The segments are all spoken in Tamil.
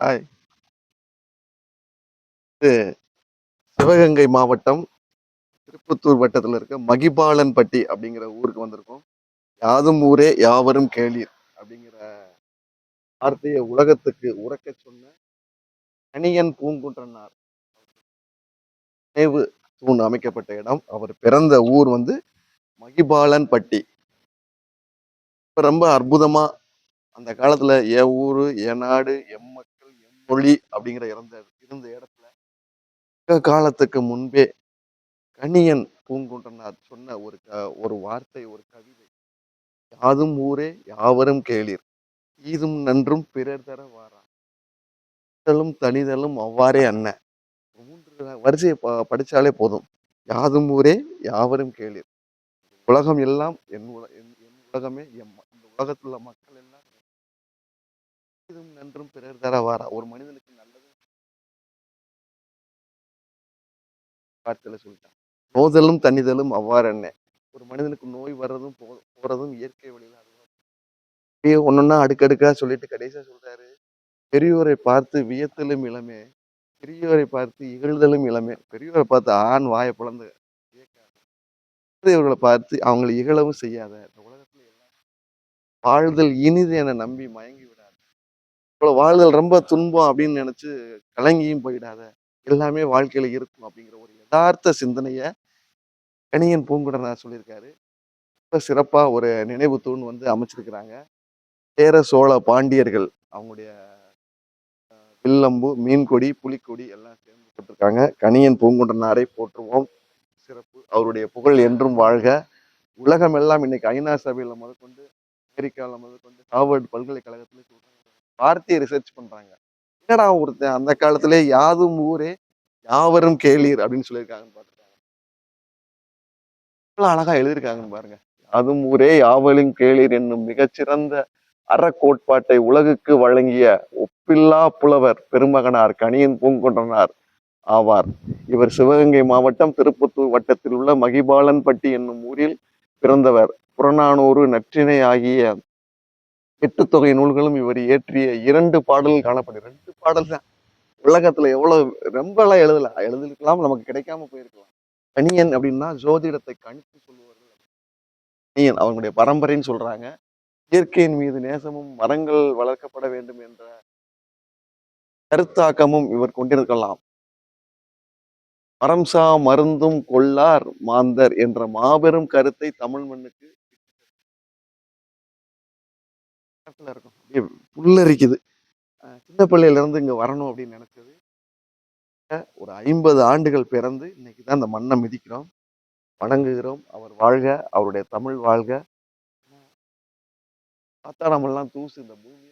ஹாய் இது சிவகங்கை மாவட்டம் திருப்பத்தூர் வட்டத்தில் இருக்க மகிபாலன்பட்டி அப்படிங்கிற ஊருக்கு வந்திருக்கோம். யாதும் ஊரே யாவரும் கேளீர் அப்படிங்கிற வார்த்தையை உலகத்துக்கு உறக்க சொன்ன கணியன் பூங்குன்றனார். நினைவு தூண் அமைக்கப்பட்ட இடம். அவர் பிறந்த ஊர் வந்து மகிபாலன்பட்டி. இப்போ ரொம்ப அற்புதமா அந்த காலத்துல என் ஊரு என் நாடு எம்ம எம் மொழி அப்படிங்கிற இறந்த இருந்த இடத்துல மிக காலத்துக்கு முன்பே கணியன் பூங்குன்றனார் சொன்ன ஒரு க- ஒரு வார்த்தை ஒரு கவிதை. யாதும் ஊரே யாவரும் கேளீர். ஈதும் நன்றும் பிறர் தர வாரா. தனிதலும் அவ்வாறே அண்ண மூன்று வரிசையை ப- படிச்சாலே போதும். யாதும் ஊரே யாவரும் கேளீர். உலகம் எல்லாம் என் உல என் என் உலகமே எம் இந்த உலகத்துல மக்கள் எல்லாம் என்றும் பிறர் தர வாரா. ஒரு மனிதனுக்கு நல்லது வார்த்தையில சொல்லிட்டான். நோதலும் தனிதலும் அவ்வாறு என்ன ஒரு மனிதனுக்கு நோய் வர்றதும் போ- போறதும் இயற்கை வழியில அப்படியே ஒன்னொன்னா அடுக்கடுக்கா சொல்லிட்டு கடைசியா சொல்றாரு. பெரியோரை பார்த்து வியத்தலும் இளமே பெரியோரை பார்த்து இகழ்தலும் இளமே. பெரியோரை பார்த்து ஆண் வாயை பிளந்து இவர்களை பார்த்து அவங்களை இகழவும் செய்யாத இந்த உலகத்துல எல்லாம் வாழ்தல் இனிது என நம்பி மயங்கி விட இவ்வளோ வாழ்தல் ரொம்ப துன்பம் அப்படின்னு நினைச்சு கலங்கியும் போயிடாத. எல்லாமே வாழ்க்கையில் இருக்கும் அப்படிங்கிற ஒரு யதார்த்த சிந்தனையை கணியன் பூங்குடனார் சொல்லியிருக்காரு. ரொம்ப சிறப்பாக ஒரு நினைவு தூண் வந்து அமைச்சிருக்கிறாங்க. சேர சோழ பாண்டியர்கள் அவங்களுடைய வில்லம்பு மீன்கொடி புலிக்கொடி எல்லாம் சேர்ந்து போட்டிருக்காங்க. கணியன் பூங்குடனாரை போற்றுவோம். சிறப்பு. அவருடைய புகழ் என்றும் வாழ்க. உலகம் எல்லாம் இன்னைக்கு ஐநா சபையில் முதற்கொண்டு அமெரிக்காவில் முதற்கொண்டு ஹார்வர்ட் பல்கலைக்கழகத்தில் சொல்றாங்க வார்த்தையை ரிசர்ச் பண்றாங்க. என்னடா ஒருத்தன் அந்த காலத்துல யாதும் ஊரே யாவரும் கேளீர் அப்படின்னு சொல்லியிருக்காங்கன்னு பார்த்துருக்காங்க எவ்வளவு அழகா எழுதியிருக்காங்கன்னு பாருங்க. யாதும் ஊரே யாவலும் கேளீர் என்னும் மிகச்சிறந்த அறக்கோட்பாட்டை உலகுக்கு வழங்கிய ஒப்பில்லா புலவர் பெருமகனார் கணியன் பூங்கொன்றனார் ஆவார். இவர் சிவகங்கை மாவட்டம் திருப்பத்தூர் வட்டத்தில் உள்ள மகிபாலன்பட்டி என்னும் ஊரில் பிறந்தவர். புறநானூறு நற்றிணை ஆகிய எட்டு தொகை நூல்களும் இவர் இயற்றிய இரண்டு பாடல்கள் காணப்படும் ரெண்டு பாடல் தான் உலகத்துல எவ்வளவு ரொம்ப எல்லாம் எழுதல. எழுதிருக்கலாம் நமக்கு கிடைக்காம போயிருக்கலாம். கணியன் அப்படின்னா ஜோதிடத்தை கணித்து சொல்லுவார்கள் கணியன் அவங்களுடைய பரம்பரைன்னு சொல்றாங்க. இயற்கையின் மீது நேசமும் மரங்கள் வளர்க்கப்பட வேண்டும் என்ற கருத்தாக்கமும் இவர் கொண்டிருக்கலாம். மரம்சா மருந்தும் கொள்ளார் மாந்தர் என்ற மாபெரும் கருத்தை தமிழ் மண்ணுக்கு பக்கத்துல இருக்கும். அப்படியே புல்லரிக்குது. சின்ன பிள்ளையிலேருந்து இங்கே வரணும் அப்படின்னு நினச்சது. ஒரு ஐம்பது ஆண்டுகள் பிறந்து இன்னைக்கு தான் இந்த மண்ணை மிதிக்கிறோம். வணங்குகிறோம். அவர் வாழ்க அவருடைய தமிழ் வாழ்க. பார்த்தா நம்மெல்லாம் தூசு இந்த பூமி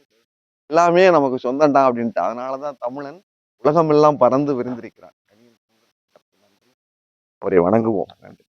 எல்லாமே நமக்கு சொந்தம்டா அப்படின்ட்டு. அதனாலதான் தமிழன் உலகமெல்லாம் பறந்து விரிந்திருக்கிறான். அவரை வணங்குவோம். நன்றி.